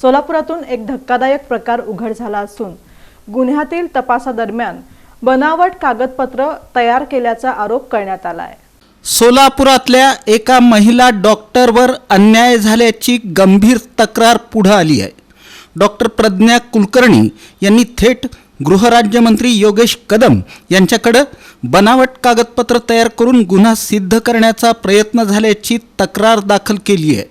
सोलापुरातून एक धक्कादायक प्रकार उघड झाला असून गुन्ह्यातील तपासादरम्यान बनावट कागदपत्र तयार केल्याचा आरोप करण्यात आला आहे सोलापुरातल्या एका महिला डॉक्टरवर अन्याय झाल्याची गंभीर तक्रार पुढं आली आहे. डॉक्टर प्रज्ञा कुलकर्णी यांनी थेट गृहराज्यमंत्री योगेश कदम यांच्याकडं बनावट कागदपत्र तयार करून गुन्हा सिद्ध करण्याचा प्रयत्न झाल्याची तक्रार दाखल केली आहे.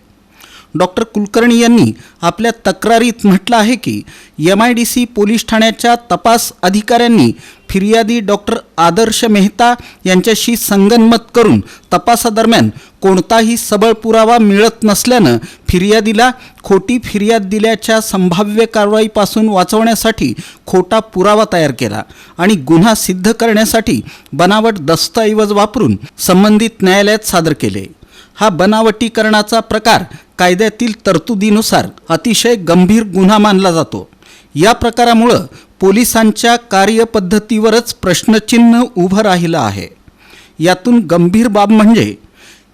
डॉक्टर कुलकर्णी यांनी आपल्या तक्रारीत म्हटलं आहे की M I D C police ठाण्याच्या तपास अधिकाऱ्यांनी फिर्यादी डॉक्टर आदर्श मेहता यांच्याशी संगनमत करून तपासादरम्यान कोणताही सबळ पुरावा मिळत नसल्यानं फिर्यादीला खोटी फिर्याद दिल्याच्या संभाव्य कारवाईपासून वाचवण्यासाठी खोटा पुरावा तयार केला आणि गुन्हा सिद्ध करण्यासाठी बनावट दस्तऐवज वापरून संबंधित न्यायालयात सादर केले. हा बनावटीकरणाचा प्रकार कायद्यातील तरतुदीनुसार अतिशय गंभीर गुन्हा मानला जातो. या प्रकारामुळं पोलिसांच्या कार्यपद्धतीवरच प्रश्नचिन्ह उभं राहिलं आहे. यातून गंभीर बाब म्हणजे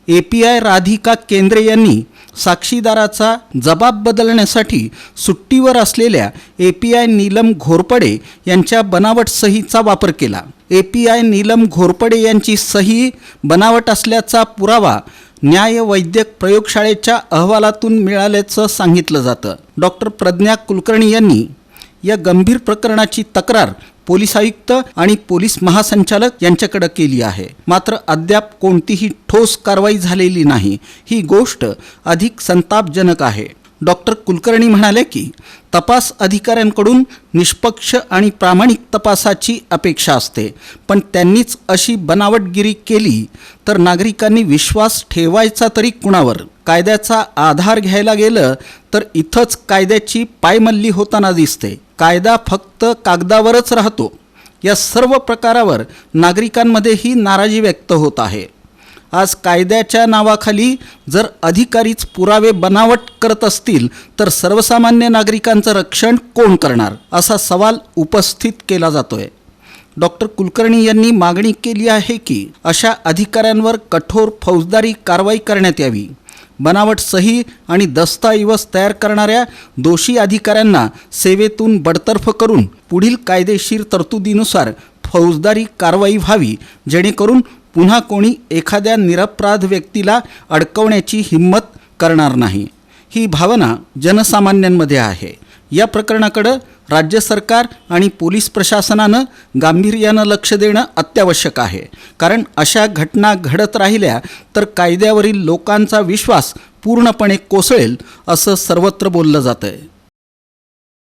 ए पी आय राधिका केंद्रे यांनी साक्षीदाराचा जबाब बदलण्यासाठी सुट्टीवर असलेल्या A P I Neelam Ghorpade यांच्या बनावट सहीचा वापर केला. A P I Neelam Ghorpade यांची सही बनावट असल्याचा पुरावा न्याय वैद्यक प्रयोगशाळेच्या अहवालातून मिळाल्याचं सांगितलं जातं. डॉक्टर प्रज्ञा कुलकर्णी यांनी या गंभीर प्रकरणाची तक्रार पोलीस आयुक्त आणि पोलीस महासंचालक यांच्याकडे केली आहे. मात्र अद्याप कोणतीही ठोस कारवाई झालेली नाही. ही गोष्ट अधिक संतापजनक आहे. डॉक्टर कुलकर्णी म्हणाले की तपास अधिकाऱ्यांकडून निष्पक्ष आणि प्रामाणिक तपासाची अपेक्षा असते. पण त्यांनीच अशी बनावटगिरी केली तर नागरिकांनी विश्वास ठेवायचा तरी कुणावर? कायद्याचा आधार घ्यायला गेलं तर इथंच कायद्याची पायमल्ली होताना दिसते. कायदा फक्त कागदावरच राहतो. या सर्व प्रकारावर नागरिकांमध्येही नाराजी व्यक्त होत आहे. आज कायद्याच्या नावाखाली जर अधिकारीच पुरावे बनावट करत असतील तर सर्वसामान्य नागरिकांचं रक्षण कोण करणार? असा सवाल उपस्थित केला जातोय. डॉक्टर कुलकर्णी यांनी मागणी केली आहे की अशा अधिकाऱ्यांवर कठोर फौजदारी कारवाई करण्यात यावी. बनावट सही आणि दस्तऐवज तयार करणाऱ्या दोषी अधिकाऱ्यांना सेवेतून बडतर्फ करून पुढील कायदेशीर तरतुदीनुसार फौजदारी कारवाई व्हावी जेणेकरून पुन्हा कोणी एखाद्या निरपराध व्यक्तीला अडकवण्याची हिंमत करणार नाही. ही भावना जनसामान्यांमध्ये आहे. या प्रकरणाकडं राज्य सरकार आणि पोलीस प्रशासनानं गांभीर्यानं लक्ष देणं अत्यावश्यक आहे. कारण अशा घटना घडत राहिल्या तर कायद्यावरील लोकांचा विश्वास पूर्णपणे कोसळेल असं सर्वत्र बोललं जातं आहे